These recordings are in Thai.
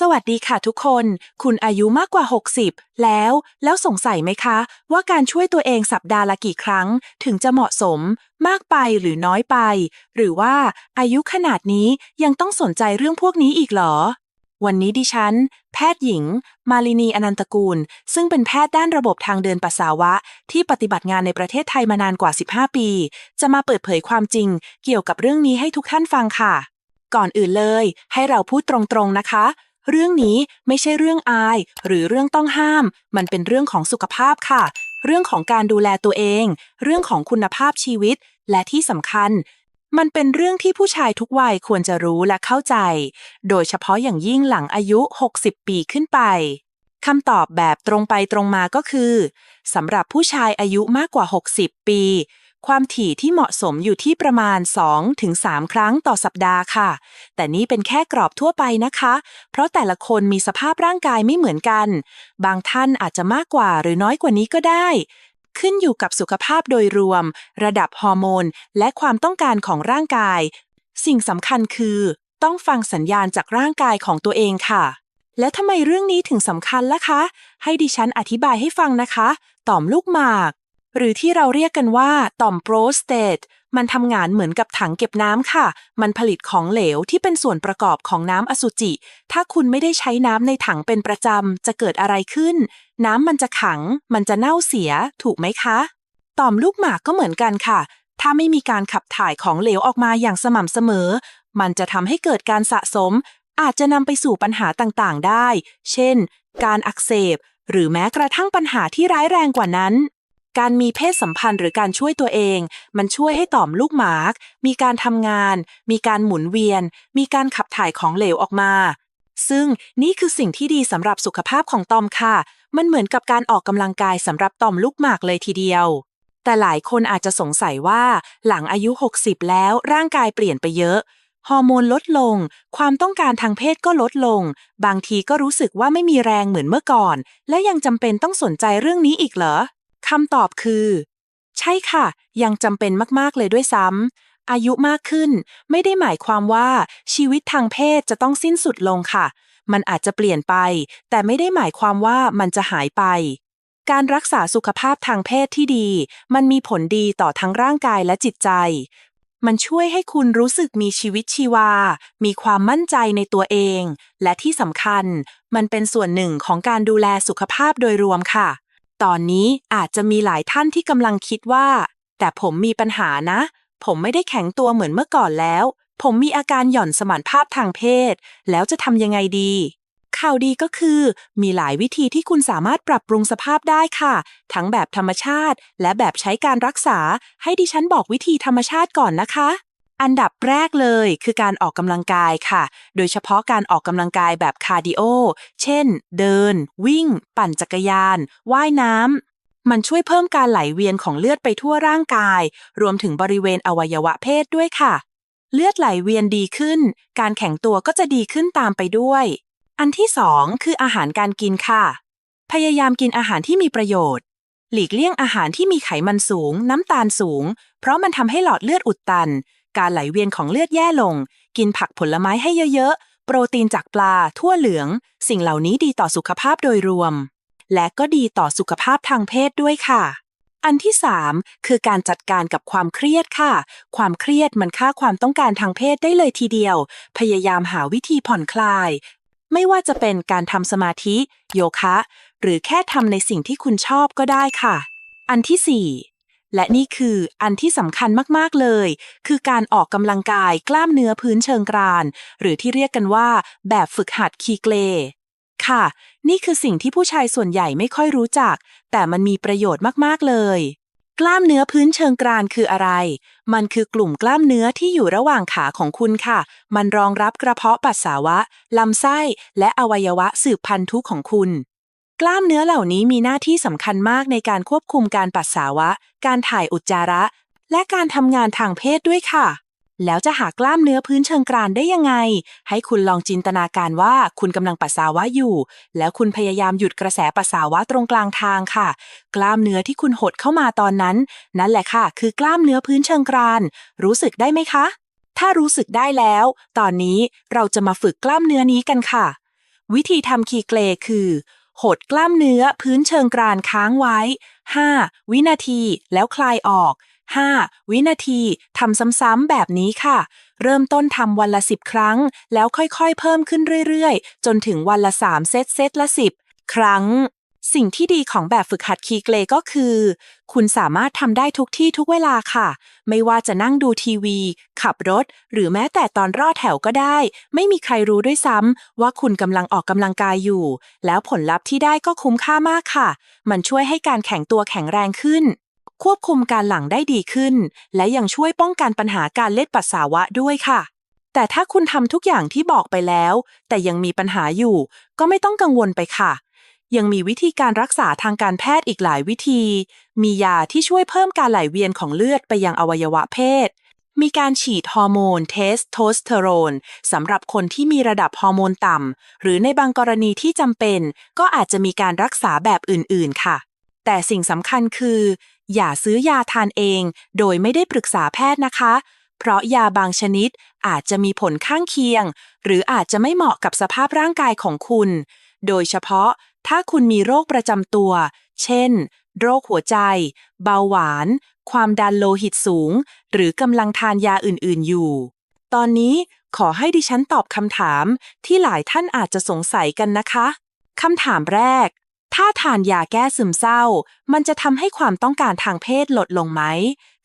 สวัสดีค่ะทุกคน คุณอายุมากกว่า 60 แล้ว แล้วสงสัยไหมคะ ว่าการช่วยตัวเองสัปดาห์ละกี่ครั้ง ถึงจะเหมาะสม มากไปหรือน้อยไป หรือว่าอายุขนาดนี้ยังต้องสนใจเรื่องพวกนี้อีกหรอ วันนี้ดิฉัน แพทย์หญิง มาลินีอนันตกูล ซึ่งเป็นแพทย์ด้านระบบทางเดินปัสสาวะ ที่ปฏิบัติงานในประเทศไทยมานานกว่า 15 ปี จะมาเปิดเผยความจริง เกี่ยวกับเรื่องนี้ให้ทุกท่านฟังค่ะ ก่อนอื่นเลย ให้เราพูดตรงๆนะคะ เรื่องนี้ไม่ใช่เรื่องอาย หรือเรื่องต้องห้าม มันเป็นเรื่องของสุขภาพค่ะ เรื่องของการดูแลตัวเอง เรื่องของคุณภาพชีวิต และที่สำคัญ มันเป็นเรื่องที่ผู้ชายทุกวัยควรจะรู้และเข้าใจ โดยเฉพาะอย่างยิ่งหลังอายุ 60 ปีขึ้นไปคำตอบแบบตรงไปตรงมาก็คือสำหรับผู้ชายอายุมากกว่า 60 ปี ความถี่ที่เหมาะสมอยู่ที่ประมาณ 2-3 ครั้งต่อสัปดาห์ค่ะ แต่นี่เป็นแค่กรอบทั่วไปนะคะ เพราะแต่ละคนมีสภาพร่างกายไม่เหมือนกัน บางท่านอาจจะมากกว่าหรือน้อยกว่านี้ก็ได้ ขึ้นอยู่กับสุขภาพโดยรวม ระดับฮอร์โมน และความต้องการของร่างกาย สิ่งสำคัญคือ ต้องฟังสัญญาณจากร่างกายของตัวเองค่ะและทำไมเรื่องนี้ถึงสำคัญล่ะคะ ให้ดิฉันอธิบายให้ฟังนะคะ ต่อมลูกหมาก หรือที่เราเรียกกันว่าต่อมโปรสเตตมันทำงานเหมือนกับถังเก็บน้ำค่ะ มันผลิตของเหลวที่เป็นส่วนประกอบของน้ำอสุจิ ถ้าคุณไม่ได้ใช้น้ำในถังเป็นประจำ จะเกิดอะไรขึ้น น้ำมันจะขัง มันจะเน่าเสีย ถูกไหมคะ ต่อมลูกหมากก็เหมือนกันค่ะ ถ้าไม่มีการขับถ่ายของเหลวออกมาอย่างสม่ำเสมอ มันจะทำให้เกิดการสะสม อาจจะนำไปสู่ปัญหาต่างๆ ได้ เช่น การอักเสบ หรือแม้กระทั่งปัญหาที่ร้ายแรงกว่านั้น การมีเพศสัมพันธ์หรือการช่วยตัวเอง มันช่วยให้ต่อมลูกหมาก มีการทำงาน มีการหมุนเวียน มีการขับถ่ายของเหลวออกมา ซึ่งนี่คือสิ่งที่ดีสำหรับสุขภาพของตอมค่ะ มันเหมือนกับการออกกำลังกายสำหรับต่อมลูกหมากเลยทีเดียว แต่หลายคนอาจจะสงสัยว่า หลังอายุ 60 แล้วร่างกายเปลี่ยนไปเยอะฮอร์โมนลดลง ความต้องการทางเพศก็ลดลง บางทีก็รู้สึกว่าไม่มีแรงเหมือนเมื่อก่อน และยังจำเป็นต้องสนใจเรื่องนี้อีกเหรอ คำตอบคือ ใช่ค่ะ ยังจำเป็นมากๆเลยด้วยซ้ำอายุมากขึ้น ไม่ได้หมายความว่าชีวิตทางเพศจะต้องสิ้นสุดลงค่ะ มันอาจจะเปลี่ยนไป แต่ไม่ได้หมายความว่ามันจะหายไป การรักษาสุขภาพทางเพศที่ดี มันมีผลดีต่อทั้งร่างกายและจิตใจ มันช่วยให้คุณรู้สึกมีชีวิตชีวา มีความมั่นใจในตัวเอง และที่สำคัญ มันเป็นส่วนหนึ่งของการดูแลสุขภาพโดยรวมค่ะ ตอนนี้อาจจะมีหลายท่านที่กำลังคิดว่า แต่ผมมีปัญหานะ ผมไม่ได้แข็งตัวเหมือนเมื่อก่อนแล้ว ผมมีอาการหย่อนสมานภาพทางเพศ แล้วจะทำยังไงดี ข่าวดีก็คือ มีหลายวิธีที่คุณสามารถปรับปรุงสภาพได้ค่ะ ทั้งแบบธรรมชาติ และแบบใช้การรักษา ให้ดิฉันบอกวิธีธรรมชาติก่อนนะคะ อันดับแรกเลยคือการออกกำลังกายค่ะ โดยเฉพาะการออกกำลังกายแบบคาร์ดิโอ เช่น เดิน วิ่ง ปั่นจักรยาน ว่ายน้ำ มันช่วยเพิ่มการไหลเวียนของเลือดไปทั่วร่างกาย รวมถึงบริเวณอวัยวะเพศด้วยค่ะ เลือดไหลเวียนดีขึ้น การแข็งตัวก็จะดีขึ้นตามไปด้วย อันที่สองคืออาหารการกินค่ะ พยายามกินอาหารที่มีประโยชน์ หลีกเลี่ยงอาหารที่มีไขมันสูง น้ำตาลสูง เพราะมันทำให้หลอดเลือดอุดตัน การไหลเวียนของเลือดแย่ลง กินผักผลไม้ให้เยอะๆ โปรตีนจากปลา ทั่วเหลือง สิ่งเหล่านี้ดีต่อสุขภาพโดยรวม และก็ดีต่อสุขภาพทางเพศด้วยค่ะ อันที่ 3 คือการจัดการกับความเครียดค่ะ ความเครียดมันฆ่าความต้องการทางเพศได้เลยทีเดียว พยายามหาวิธีผ่อนคลาย ไม่ว่าจะเป็นการทำสมาธิ โยคะ หรือแค่ทำในสิ่งที่คุณชอบก็ได้ค่ะ อันที่ 4 และนี่คืออันที่สำคัญมาก ๆ เลย คือการออกกำลังกายกล้ามเนื้อพื้นเชิงกราน หรือที่เรียกกันว่าแบบฝึกหัดคีเกลค่ะ นี่คือสิ่งที่ผู้ชายส่วนใหญ่ไม่ค่อยรู้จัก แต่มันมีประโยชน์มาก ๆ เลย กล้ามเนื้อพื้นเชิงกรานคืออะไร มันคือกลุ่มกล้ามเนื้อที่อยู่ระหว่างขาของคุณค่ะ มันรองรับกระเพาะปัสสาวะ ลำไส้ และอวัยวะสืบพันธุของคุณ กล้ามเนื้อเหล่านี้มีหน้าที่สำคัญมากในการควบคุมการปัสสาวะ การถ่ายอุจจาระ และการทำงานทางเพศด้วยค่ะ แล้วจะหากล้ามเนื้อพื้นเชิงกรานได้ยังไง ให้คุณลองจินตนาการว่าคุณกำลังปัสสาวะอยู่ แล้วคุณพยายามหยุดกระแสปัสสาวะตรงกลางทางค่ะ กล้ามเนื้อที่คุณหดเข้ามาตอนนั้น นั่นแหละค่ะ คือกล้ามเนื้อพื้นเชิงกราน รู้สึกได้ไหมคะ ถ้ารู้สึกได้แล้ว ตอนนี้เราจะมาฝึกกล้ามเนื้อนี้กันค่ะ วิธีทำคีเกลคือ หดกล้ามเนื้อพื้นเชิงกรานค้างไว้ 5 วินาทีแล้วคลายออก 5 วินาทีทำซ้ำๆแบบนี้ค่ะ เริ่มต้นทำวันละ 10 ครั้ง แล้วค่อยๆ เพิ่มขึ้นเรื่อยๆ จนถึงวันละ 3 เซตเซตละ 10 ครั้ง สิ่งที่ดีของแบบฝึกหัดคีเกลก็คือ คุณสามารถทำได้ทุกที่ทุกเวลาค่ะ ไม่ว่าจะนั่งดูทีวี ขับรถ หรือแม้แต่ตอนรอดแถวก็ได้ ไม่มีใครรู้ด้วยซ้ำว่าคุณกำลังออกกำลังกายอยู่ แล้วผลลัพธ์ที่ได้ก็คุ้มค่ามากค่ะ มันช่วยให้การแข็งตัวแข็งแรงขึ้น ควบคุมการหลังได้ดีขึ้น และยังช่วยป้องกันปัญหาการเล็ดปัสสาวะด้วยค่ะแต่ถ้าคุณทำทุกอย่างที่บอกไปแล้ว แต่ยังมีปัญหาอยู่ ก็ไม่ต้องกังวลไปค่ะ ยังมีวิธีการรักษาทางการแพทย์อีกหลายวิธี มียาที่ช่วยเพิ่มการไหลเวียนของเลือดไปยังอวัยวะเพศ มีการฉีดฮอร์โมนเทสโทสเตอโรนสำหรับคนที่มีระดับฮอร์โมนต่ำ หรือในบางกรณีที่จำเป็น ก็อาจจะมีการรักษาแบบอื่น ๆ ค่ะ แต่สิ่งสำคัญคือ อย่าซื้อยาทานเอง โดยไม่ได้ปรึกษาแพทย์นะคะ เพราะยาบางชนิดอาจจะมีผลข้างเคียง หรืออาจจะไม่เหมาะกับสภาพร่างกายของคุณโดยเฉพาะ ถ้าคุณมีโรคประจำตัว เช่น โรคหัวใจ เบาหวาน ความดันโลหิตสูง หรือกำลังทานยาอื่นๆอยู่ ตอนนี้ขอให้ดิฉันตอบคำถามที่หลายท่านอาจจะสงสัยกันนะคะคำถามแรก ถ้าทานยาแก้ซึมเศร้า มันจะทำให้ความต้องการทางเพศลดลงไหม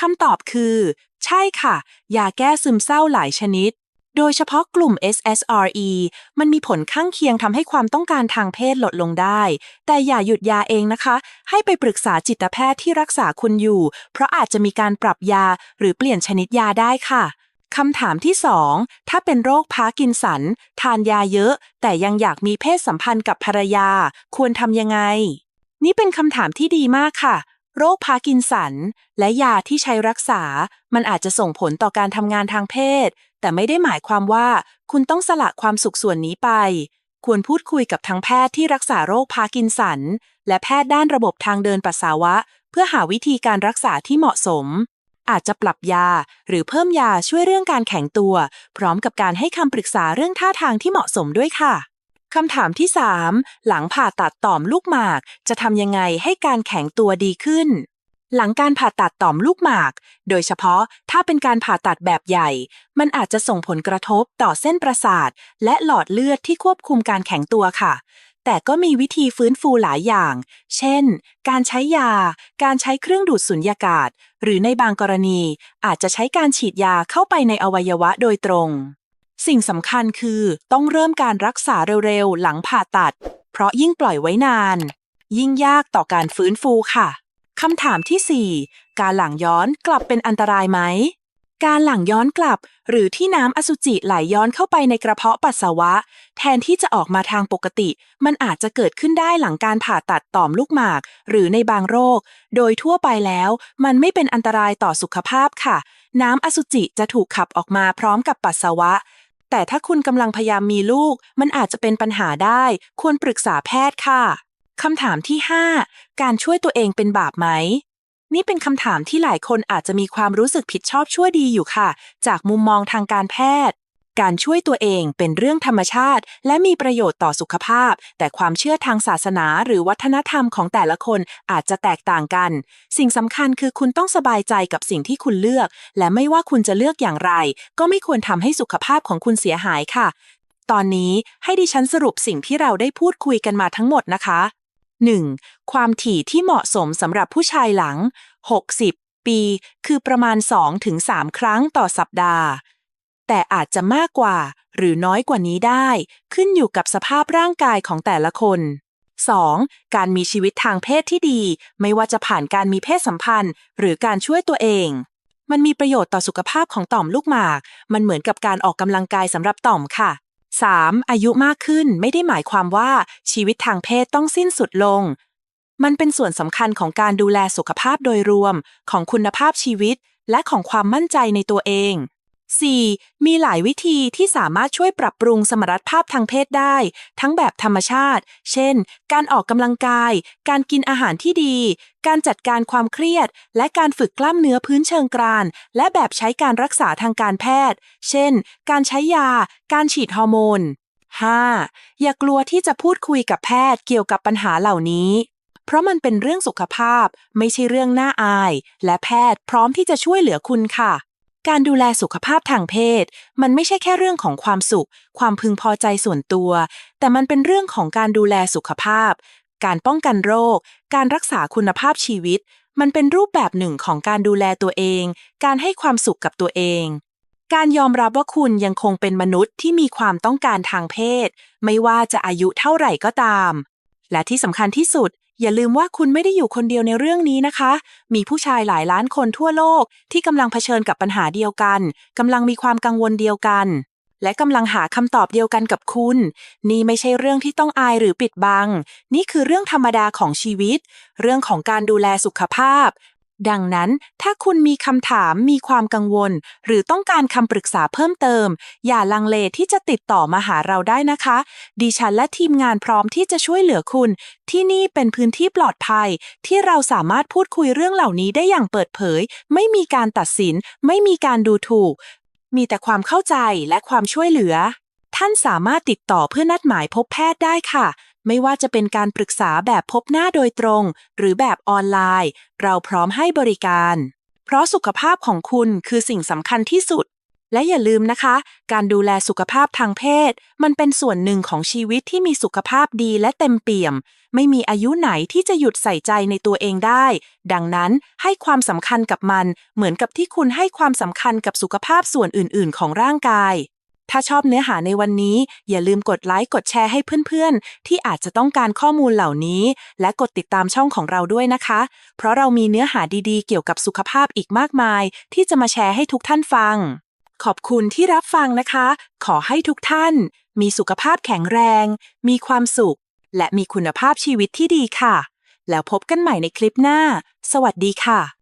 คำตอบคือ ใช่ค่ะ ยาแก้ซึมเศร้าหลายชนิด โดยเฉพาะกลุ่ม SSRE มันมีผลข้างเคียงทำให้ความต้องการทางเพศลดลงได้ แต่อย่าหยุดยาเองนะคะ ให้ไปปรึกษาจิตแพทย์ที่รักษาคุณอยู่ เพราะอาจจะมีการปรับยาหรือเปลี่ยนชนิดยาได้ค่ะคำถามที่ 2 ถ้าเป็นโรคพาร์กินสัน ทานยาเยอะ แต่ยังอยากมีเพศสัมพันธ์กับภรรยา ควรทำยังไง นี่เป็นคำถามที่ดีมากค่ะ โรคพาร์กินสัน และยาที่ใช้รักษา มันอาจจะส่งผลต่อการทำงานทางเพศ แต่ไม่ได้หมายความว่าคุณต้องสละความสุขส่วนนี้ไป ควรพูดคุยกับทางแพทย์ที่รักษาโรคพาร์กินสัน และแพทย์ด้านระบบทางเดินปัสสาวะ เพื่อหาวิธีการรักษาที่เหมาะสม อาจจะปรับยา หรือเพิ่มยาช่วยเรื่องการแข็งตัว พร้อมกับการให้คำปรึกษาเรื่องท่าทางที่เหมาะสมด้วยค่ะคำถามที่ 3 หลังผ่าตัดต่อมลูกหมาก จะทำยังไงให้การแข็งตัวดีขึ้น หลังการผ่าตัดต่อมลูกหมาก โดยเฉพาะถ้าเป็นการผ่าตัดแบบใหญ่ มันอาจจะส่งผลกระทบต่อเส้นประสาท และหลอดเลือดที่ควบคุมการแข็งตัวค่ะ แต่ก็มีวิธีฟื้นฟูหลายอย่าง เช่น การใช้ยา การใช้เครื่องดูดสุญญากาศ หรือในบางกรณีอาจจะใช้การฉีดยาเข้าไปในอวัยวะโดยตรง สิ่งสำคัญคือต้องเริ่มการรักษาเร็วๆ หลังผ่าตัด เพราะยิ่งปล่อยไว้นาน ยิ่งยากต่อการฟื้นฟูค่ะ คำถามที่ 4 การหลังย้อนกลับเป็นอันตรายไหม การหลังย้อนกลับ หรือที่น้ำอสุจิไหลย้อนเข้าไปในกระเพาะปัสสาวะ แทนที่จะออกมาทางปกติ มันอาจจะเกิดขึ้นได้หลังการผ่าตัดต่อมลูกหมาก หรือในบางโรค โดยทั่วไปแล้ว มันไม่เป็นอันตรายต่อสุขภาพค่ะ น้ำอสุจิจะถูกขับออกมาพร้อมกับปัสสาวะแต่ถ้าคุณกำลังพยายามมีลูก มันอาจจะเป็นปัญหาได้ ควรปรึกษาแพทย์ค่ะ คำถามที่ 5 การช่วยตัวเองเป็นบาปไหม นี่เป็นคำถามที่หลายคนอาจจะมีความรู้สึกผิดชอบชั่วดีอยู่ค่ะ จากมุมมองทางการแพทย์ การช่วยตัวเองเป็นเรื่องธรรมชาติ และมีประโยชน์ต่อสุขภาพ แต่ความเชื่อทางศาสนาหรือวัฒนธรรมของแต่ละคนอาจจะแตกต่างกัน สิ่งสำคัญคือคุณต้องสบายใจกับสิ่งที่คุณเลือก และไม่ว่าคุณจะเลือกอย่างไร ก็ไม่ควรทำให้สุขภาพของคุณเสียหายค่ะ ตอนนี้ให้ดิฉันสรุปสิ่งที่เราได้พูดคุยกันมาทั้งหมดนะคะ 1. ความถี่ที่เหมาะสมสำหรับผู้ชายหลัง 60 ปี คือประมาณ 2-3 ครั้งต่อสัปดาห์ แต่อาจจะมากกว่าหรือน้อยกว่านี้ได้ ขึ้นอยู่กับสภาพร่างกายของแต่ละคน 2. การมีชีวิตทางเพศที่ดี ไม่ว่าจะผ่านการมีเพศสัมพันธ์ หรือการช่วยตัวเอง มันมีประโยชน์ต่อสุขภาพของต่อมลูกหมาก มันเหมือนกับการออกกำลังกายสำหรับต่อมค่ะ 3. อายุมากขึ้นไม่ได้หมายความว่าชีวิตทางเพศต้องสิ้นสุดลง มันเป็นส่วนสำคัญของการดูแลสุขภาพโดยรวม ของคุณภาพชีวิต และของความมั่นใจในตัวเอง 4. มีหลายวิธีที่สามารถช่วยปรับปรุงสมรรถภาพทางเพศได้ ทั้งแบบธรรมชาติ เช่น การออกกำลังกาย การกินอาหารที่ดี การจัดการความเครียด และการฝึกกล้ามเนื้อพื้นเชิงกราน และแบบใช้การรักษาทางการแพทย์ เช่น การใช้ยา การฉีดฮอร์โมน 5. อย่ากลัวที่จะพูดคุยกับแพทย์เกี่ยวกับปัญหาเหล่านี้ เพราะมันเป็นเรื่องสุขภาพ ไม่ใช่เรื่องน่าอาย และแพทย์พร้อมที่จะช่วยเหลือคุณค่ะ การดูแลสุขภาพทางเพศ มันไม่ใช่แค่เรื่องของความสุข ความพึงพอใจส่วนตัว แต่มันเป็นเรื่องของการดูแลสุขภาพ การป้องกันโรค การรักษาคุณภาพชีวิต มันเป็นรูปแบบหนึ่งของการดูแลตัวเอง การให้ความสุขกับตัวเอง การยอมรับว่าคุณยังคงเป็นมนุษย์ที่มีความต้องการทางเพศ ไม่ว่าจะอายุเท่าไหร่ก็ตาม และที่สำคัญที่สุด อย่าลืมว่าคุณไม่ได้อยู่คนเดียวในเรื่องนี้นะคะ มีผู้ชายหลายล้านคนทั่วโลก ที่กำลังเผชิญกับปัญหาเดียวกันกำลังมีความกังวลเดียวกัน และกำลังหาคำตอบเดียวกันกับคุณ นี่ไม่ใช่เรื่องที่ต้องอายหรือปิดบัง นี่คือเรื่องธรรมดาของชีวิต เรื่องของการดูแลสุขภาพ ดังนั้นถ้าคุณมีคำถามมีความกังวล หรือต้องการคำปรึกษาเพิ่มเติม อย่าลังเลที่จะติดต่อมาหาเราได้นะคะ ดิฉันและทีมงานพร้อมที่จะช่วยเหลือคุณ ที่นี่เป็นพื้นที่ปลอดภัย ที่เราสามารถพูดคุยเรื่องเหล่านี้ได้อย่างเปิดเผย ไม่มีการตัดสิน ไม่มีการดูถูก มีแต่ความเข้าใจและความช่วยเหลือ ท่านสามารถติดต่อเพื่อนัดหมายพบแพทย์ได้ค่ะ ไม่ว่าจะเป็นการปรึกษาแบบพบหน้าโดยตรง หรือแบบออนไลน์ เราพร้อมให้บริการ เพราะสุขภาพของคุณคือสิ่งสำคัญที่สุด และอย่าลืมนะคะ การดูแลสุขภาพทางเพศ มันเป็นส่วนหนึ่งของชีวิตที่มีสุขภาพดีและเต็มเปี่ยม ไม่มีอายุไหนที่จะหยุดใส่ใจในตัวเองได้ ดังนั้นให้ความสำคัญกับมัน เหมือนกับที่คุณให้ความสำคัญกับสุขภาพส่วนอื่น ๆ ของร่างกาย ถ้าชอบเนื้อหาในวันนี้ อย่าลืมกดไลค์กดแชร์ให้เพื่อนๆ ที่อาจจะต้องการข้อมูลเหล่านี้ และกดติดตามช่องของเราด้วยนะคะ เพราะเรามีเนื้อหาดีๆ เกี่ยวกับสุขภาพอีกมากมาย ที่จะมาแชร์ให้ทุกท่านฟัง ขอบคุณที่รับฟังนะคะ ขอให้ทุกท่าน มีสุขภาพแข็งแรง มีความสุข และมีคุณภาพชีวิตที่ดีค่ะ แล้วพบกันใหม่ในคลิปหน้า สวัสดีค่ะ